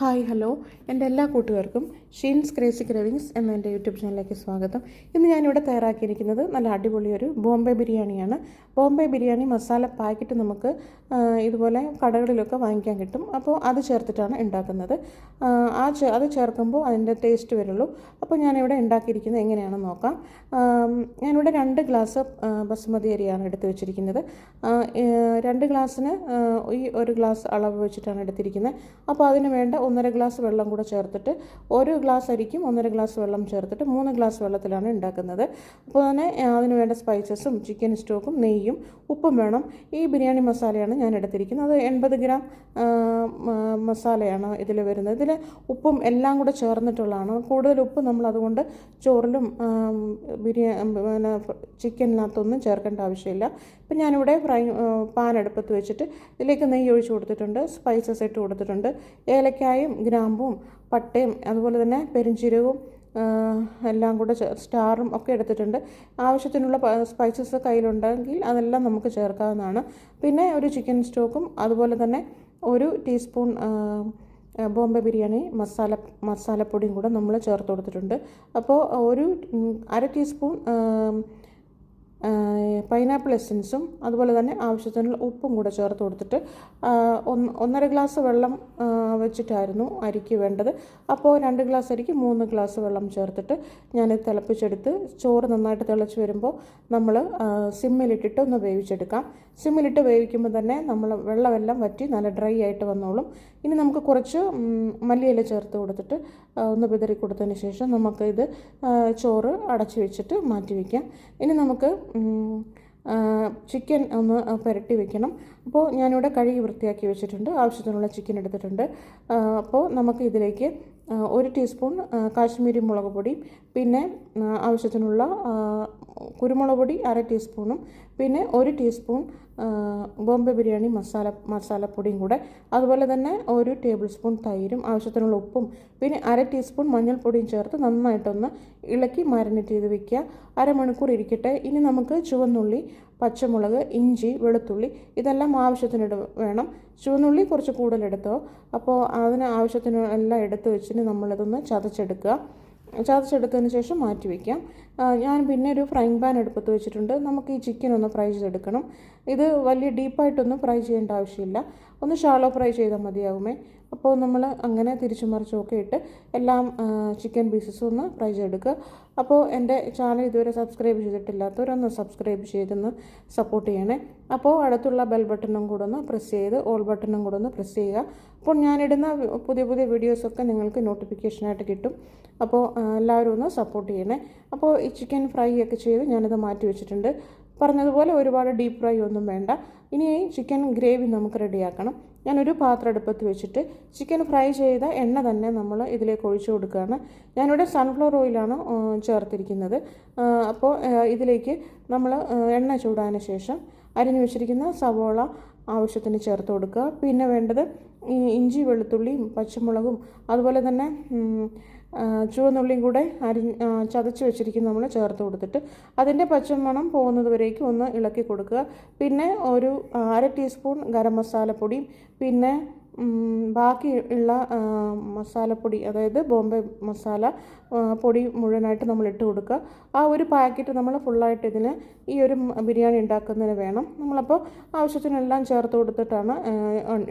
Hi hello. എന്റെ എല്ലാ കൂട്ടുകാർക്കും ഷീൻസ് ക്രേസി ക്രേവിങ്സ് എന്ന എന്റെ യൂട്യൂബ് ചാനലിലേക്ക് സ്വാഗതം. ഇന്ന് ഞാനിവിടെ തയ്യാറാക്കിയിരിക്കുന്നത് നല്ല അടിപൊളി ഒരു ബോംബെ ബിരിയാണിയാണ്. ബോംബെ ബിരിയാണി മസാല പാക്കറ്റ് നമുക്ക് ഇതുപോലെ കടകളിലൊക്കെ വാങ്ങിക്കാൻ കിട്ടും. അപ്പോൾ അത് ചേർത്തിട്ടാണ് ഉണ്ടാക്കുന്നത്. ആ, അത് ചേർക്കുമ്പോൾ അതിന്റെ ടേസ്റ്റ് വരുള്ളൂ. അപ്പോൾ ഞാനിവിടെ ഉണ്ടാക്കിയിരിക്കുന്നത് എങ്ങനെയാണെന്ന് നോക്കാം. ഞാനിവിടെ രണ്ട് ഗ്ലാസ് ബസുമതി അരിയാണ് എടുത്ത് വെച്ചിരിക്കുന്നത്. രണ്ട് ഗ്ലാസ്സിന് ഈ ഒരു ഗ്ലാസ് അളവ് വെച്ചിട്ടാണ് എടുത്തിരിക്കുന്നത്. അപ്പോൾ അതിന് വേണ്ട ഒന്നര ഗ്ലാസ് വെള്ളം കൂടെ ചേർത്തിട്ട് ഒരു ഗ്ലാസ് അരിക്കും ഒന്നര ഗ്ലാസ് വെള്ളം ചേർത്തിട്ട് മൂന്ന് ഗ്ലാസ് വെള്ളത്തിലാണ് ഉണ്ടാക്കുന്നത്. അപ്പോൾ തന്നെ അതിന് വേണ്ട സ്പൈസസും ചിക്കൻ സ്റ്റോക്കും നെയ്യും ഉപ്പും വേണം. ഈ ബിരിയാണി മസാലയാണ് ഞാൻ എടുത്തിരിക്കുന്നത്. അത് എൺപത് ഗ്രാം മസാലയാണ് ഇതിൽ വരുന്നത്. ഇതിൽ ഉപ്പും എല്ലാം കൂടെ ചേർന്നിട്ടുള്ളതാണ്. കൂടുതൽ ഉപ്പ് നമ്മൾ അതുകൊണ്ട് ചോറിലും ബിരിയാണി ചിക്കനിനകത്തൊന്നും ചേർക്കേണ്ട ആവശ്യമില്ല. ഇപ്പം ഞാനിവിടെ ഫ്രൈ പാൻ അടുപ്പത്ത് വെച്ചിട്ട് ഇതിലേക്ക് നെയ്യ് ഒഴിച്ച് കൊടുത്തിട്ടുണ്ട് സ്പൈസസ് ഇട്ട് കൊടുത്തിട്ടുണ്ട്. ഏലക്കായും ഗ്രാമ്പും പട്ടയും അതുപോലെ തന്നെ പെരിഞ്ചീരകവും എല്ലാം കൂടെ സ്റ്റാറും ഒക്കെ എടുത്തിട്ടുണ്ട്. ആവശ്യത്തിനുള്ള സ്പൈസസ് കയ്യിലുണ്ടെങ്കിൽ അതെല്ലാം നമുക്ക് ചേർക്കാവുന്നതാണ്. പിന്നെ ഒരു ചിക്കൻ സ്റ്റോക്കും അതുപോലെ തന്നെ ഒരു ടീസ്പൂൺ ബോംബെ ബിരിയാണി മസാല മസാലപ്പൊടിയും കൂടെ നമ്മൾ ചേർത്ത് കൊടുത്തിട്ടുണ്ട്. അപ്പോൾ ഒരു അര ടീസ്പൂൺ പൈനാപ്പിൾ എസൻസും അതുപോലെ തന്നെ ആവശ്യത്തിനുള്ള ഉപ്പും കൂടെ ചേർത്ത് കൊടുത്തിട്ട് ഒന്നര ഗ്ലാസ് വെള്ളം വെച്ചിട്ടായിരുന്നു അരിക്ക് വേണ്ടത്. അപ്പോൾ രണ്ട് ഗ്ലാസ് അരിക്ക് മൂന്ന് ഗ്ലാസ് വെള്ളം ചേർത്തിട്ട് ഞാൻ തിളപ്പിച്ചെടുത്ത് ചോറ് നന്നായിട്ട് തിളച്ച് വരുമ്പോൾ നമ്മൾ സിമ്മിലിട്ടിട്ട് ഒന്ന് വേവിച്ചെടുക്കാം. സിമ്മിലിട്ട് വേവിക്കുമ്പോൾ തന്നെ നമ്മൾ വെള്ളമെല്ലാം വറ്റി നല്ല ഡ്രൈ ആയിട്ട് വന്നോളും. ഇനി നമുക്ക് കുറച്ച് മല്ലിയില ചേർത്ത് കൊടുത്തിട്ട് ഒന്ന് വിതറി കൊടുത്തതിന് ശേഷം നമുക്ക് ഇത് ചോറ് അടച്ചു വെച്ചിട്ട് മാറ്റി വയ്ക്കാം ഇനി നമുക്ക് ചിക്കൻ ഒന്ന് പുരട്ടി വെക്കണം. അപ്പോൾ ഞാനിവിടെ കഴുകി വൃത്തിയാക്കി വെച്ചിട്ടുണ്ട്. ആവശ്യത്തിനുള്ള ചിക്കൻ എടുത്തിട്ടുണ്ട്. അപ്പോൾ നമുക്ക് ഇതിലേക്ക് ഒരു ടീസ്പൂൺ കാശ്മീരി മുളക് പൊടി പിന്നെ ആവശ്യത്തിനുള്ള കുരുമുളക് പൊടി അര ടീസ്പൂണും പിന്നെ ഒരു ടീസ്പൂൺ ബോംബെ ബിരിയാണി മസാല മസാലപ്പൊടിയും കൂടെ. അതുപോലെ തന്നെ ഒരു ടേബിൾ സ്പൂൺ തൈരും ആവശ്യത്തിനുള്ള ഉപ്പും പിന്നെ അര ടീസ്പൂൺ മഞ്ഞൾപ്പൊടിയും ചേർത്ത് നന്നായിട്ടൊന്ന് ഇളക്കി മാരിനേറ്റ് ചെയ്ത് വെക്കുക. അരമണിക്കൂർ ഇരിക്കട്ടെ. ഇനി നമുക്ക് ചുവന്നുള്ളി പച്ചമുളക് ഇഞ്ചി വെളുത്തുള്ളി ഇതെല്ലാം ആവശ്യത്തിന് വേണം. ചുവന്നുള്ളി കുറച്ച് കൂടുതലെടുത്തോ. അപ്പോൾ അതിന് ആവശ്യത്തിന് എല്ലാം എടുത്ത് വെച്ചിട്ട് നമ്മളിതൊന്ന് ചതച്ചെടുക്കുക. ചതച്ചെടുത്തതിന് ശേഷം മാറ്റി വയ്ക്കാം ഞാൻ പിന്നെ ഒരു ഫ്രൈങ് പാൻ എടുപ്പത്ത് വെച്ചിട്ടുണ്ട്. നമുക്ക് ഈ ചിക്കൻ ഒന്ന് ഫ്രൈ ചെയ്തെടുക്കണം. ഇത് വലിയ ഡീപ്പായിട്ടൊന്നും ഫ്രൈ ചെയ്യേണ്ട ആവശ്യമില്ല. ഒന്ന് ഷാലോ ഫ്രൈ ചെയ്താൽ മതിയാകുമേ അപ്പോൾ നമ്മൾ അങ്ങനെ തിരിച്ചു മറിച്ചുമൊക്കെ ഇട്ട് എല്ലാം ചിക്കൻ പീസസും ഒന്ന് ഫ്രൈ ചെയ്തെടുക്കുക. അപ്പോൾ എന്റെ ചാനൽ ഇതുവരെ സബ്സ്ക്രൈബ് ചെയ്തിട്ടില്ലാത്തവരൊന്ന് സബ്സ്ക്രൈബ് ചെയ്തൊന്ന് സപ്പോർട്ട് ചെയ്യണേ. അപ്പോൾ അടുത്തുള്ള ബെൽ ബട്ടണും കൂടെ ഒന്ന് പ്രസ് ചെയ്ത് ഓൾ ബട്ടണും കൂടെ ഒന്ന് പ്രസ് ചെയ്യുക. അപ്പോൾ ഞാനിടുന്ന പുതിയ പുതിയ വീഡിയോസൊക്കെ നിങ്ങൾക്ക് നോട്ടിഫിക്കേഷനായിട്ട് കിട്ടും. അപ്പോൾ എല്ലാവരും ഒന്ന് സപ്പോർട്ട് ചെയ്യണേ. അപ്പോൾ ഈ ചിക്കൻ ഫ്രൈ ഒക്കെ ചെയ്ത് ഞാനിത് മാറ്റി വെച്ചിട്ടുണ്ട്. പറഞ്ഞതുപോലെ ഒരുപാട് ഡീപ്പ് ഫ്രൈ ഒന്നും വേണ്ട. ഇനി ചിക്കൻ ഗ്രേവി നമുക്ക് റെഡിയാക്കണം ഞാനൊരു പാത്രം അടുപ്പത്ത് വെച്ചിട്ട് ചിക്കൻ ഫ്രൈ ചെയ്ത എണ്ണ തന്നെ നമ്മൾ ഇതിലേക്ക് ഒഴിച്ചു കൊടുക്കുകയാണ്. ഞാനിവിടെ സൺഫ്ലവർ ഓയിലാണ് ചേർത്തിരിക്കുന്നത്. അപ്പോൾ ഇതിലേക്ക് നമ്മൾ എണ്ണ ചൂടാതിന് ശേഷം അരിഞ്ഞു വെച്ചിരിക്കുന്ന സവോള ആവശ്യത്തിന് ചേർത്ത് കൊടുക്കുക. പിന്നെ വേണ്ടത് ഇഞ്ചി വെളുത്തുള്ളിയും പച്ചമുളകും അതുപോലെ തന്നെ ചുവന്നുള്ളിയും കൂടെ അരി ചതച്ച് വെച്ചിരിക്കുന്ന നമ്മൾ ചേർത്ത് കൊടുത്തിട്ട് അതിന്റെ പച്ചമണം പോകുന്നത് വരേക്കും ഒന്ന് ഇളക്കി കൊടുക്കുക. പിന്നെ ഒരു അര ടീസ്പൂൺ ഗരം മസാലപ്പൊടിയും പിന്നെ ബാക്കി ഉള്ള മസാലപ്പൊടി അതായത് ബോംബെ മസാല പൊടി മുഴുവനായിട്ട് നമ്മൾ ഇട്ട് കൊടുക്കുക. ആ ഒരു പാക്കറ്റ് നമ്മൾ ഫുള്ളായിട്ട് ഇതിന് ഈ ഒരു ബിരിയാണി ഉണ്ടാക്കുന്നതിന് വേണം. നമ്മളപ്പോൾ ആവശ്യത്തിനെല്ലാം ചേർത്ത് കൊടുത്തിട്ടാണ്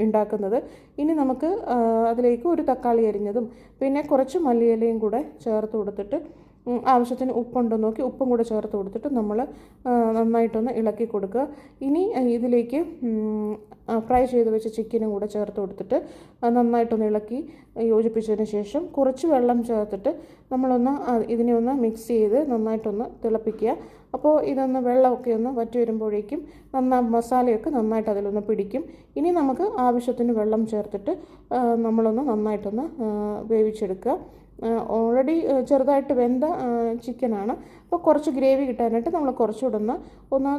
ഉണ്ടാക്കുന്നത്. ഇനി നമുക്ക് അതിലേക്ക് ഒരു തക്കാളി അരിഞ്ഞതും പിന്നെ കുറച്ച് മല്ലിയിലയും കൂടെ ചേർത്ത് കൊടുത്തിട്ട് ആവശ്യത്തിന് ഉപ്പുണ്ടോ നോക്കി ഉപ്പും കൂടെ ചേർത്ത് കൊടുത്തിട്ട് നമ്മൾ നന്നായിട്ടൊന്ന് ഇളക്കി കൊടുക്കുക. ഇനി ഇതിലേക്ക് ഫ്രൈ ചെയ്ത് വെച്ച ചിക്കനും കൂടെ ചേർത്ത് കൊടുത്തിട്ട് നന്നായിട്ടൊന്ന് ഇളക്കി യോജിപ്പിച്ചതിന് ശേഷം കുറച്ച് വെള്ളം ചേർത്തിട്ട് നമ്മളൊന്ന് ഇതിനെ ഒന്ന് മിക്സ് ചെയ്ത് നന്നായിട്ടൊന്ന് തിളപ്പിക്കുക. അപ്പോൾ ഇതൊന്ന് വെള്ളമൊക്കെ ഒന്ന് വറ്റി വരുമ്പോഴേക്കും നന്നാ മസാലയൊക്കെ നന്നായിട്ട് അതിലൊന്ന് പിടിക്കും. ഇനി നമുക്ക് ആവശ്യത്തിന് വെള്ളം ചേർത്തിട്ട് നമ്മളൊന്ന് നന്നായിട്ടൊന്ന് വേവിച്ചെടുക്കുക. ഓൾറെഡി ചെറുതായിട്ട് വെന്ത ചിക്കനാണ് അപ്പോൾ കുറച്ച് ഗ്രേവി കിട്ടാനായിട്ട് നമ്മൾ കുറച്ചുകൂടെ ഒന്ന് ഒന്ന്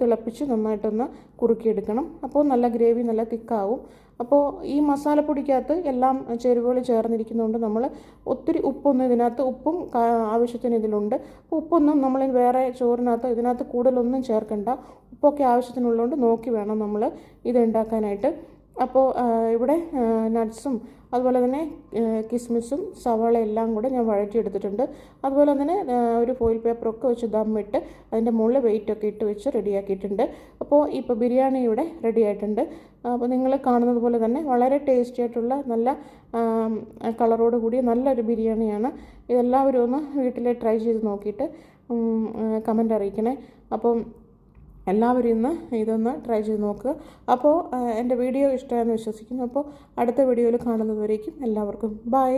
തിളപ്പിച്ച് നന്നായിട്ടൊന്ന് കുറുക്കിയെടുക്കണം. അപ്പോൾ നല്ല ഗ്രേവി നല്ല തിക്കാവും. അപ്പോൾ ഈ മസാലപ്പൊടിക്കകത്ത് എല്ലാം ചേരുവകൾ ചേർന്നിരിക്കുന്നതുകൊണ്ട് നമ്മൾ ഒത്തിരി ഉപ്പൊന്നും ഇതിനകത്ത് ഉപ്പും ആവശ്യത്തിന് ഇതിലുണ്ട്. ഉപ്പൊന്നും നമ്മൾ വേറെ ചോറിനകത്ത് ഇതിനകത്ത് കൂടുതലൊന്നും ചേർക്കണ്ട. ഉപ്പൊക്കെ ആവശ്യത്തിനുള്ളതുകൊണ്ട് നോക്കി വേണം നമ്മൾ ഇത് ഉണ്ടാക്കാനായിട്ട്. അപ്പോൾ ഇവിടെ നട്ട്സും അതുപോലെ തന്നെ കിസ്മിസും സവാള എല്ലാം കൂടെ ഞാൻ വഴറ്റിയെടുത്തിട്ടുണ്ട്. അതുപോലെ തന്നെ ഒരു ഫോയിൽ പേപ്പറൊക്കെ വെച്ച് ദമ്മിട്ട് അതിന്റെ മുകളിൽ വെയിറ്റൊക്കെ ഇട്ട് വെച്ച് റെഡിയാക്കിയിട്ടുണ്ട്. അപ്പോൾ ഇപ്പോൾ ബിരിയാണി ഇവിടെ റെഡി ആയിട്ടുണ്ട്. അപ്പോൾ നിങ്ങൾ കാണുന്നത് പോലെ തന്നെ വളരെ ടേസ്റ്റി ആയിട്ടുള്ള നല്ല കളറോട് കൂടിയ നല്ലൊരു ബിരിയാണിയാണ്. ഇതെല്ലാവരും ഒന്ന് വീട്ടിൽ ട്രൈ ചെയ്ത് നോക്കിയിട്ട് കമന്റ് അറിയിക്കണേ. അപ്പം എല്ലാവരും ഇന്ന് ഇതൊന്ന് ട്രൈ ചെയ്ത് നോക്കുക അപ്പോൾ എന്റെ വീഡിയോ ഇഷ്ടമായെന്ന് വിശ്വസിക്കുന്നു. അപ്പോൾ അടുത്ത വീഡിയോയിൽ കാണുന്നതുവരേക്കും എല്ലാവർക്കും ബൈ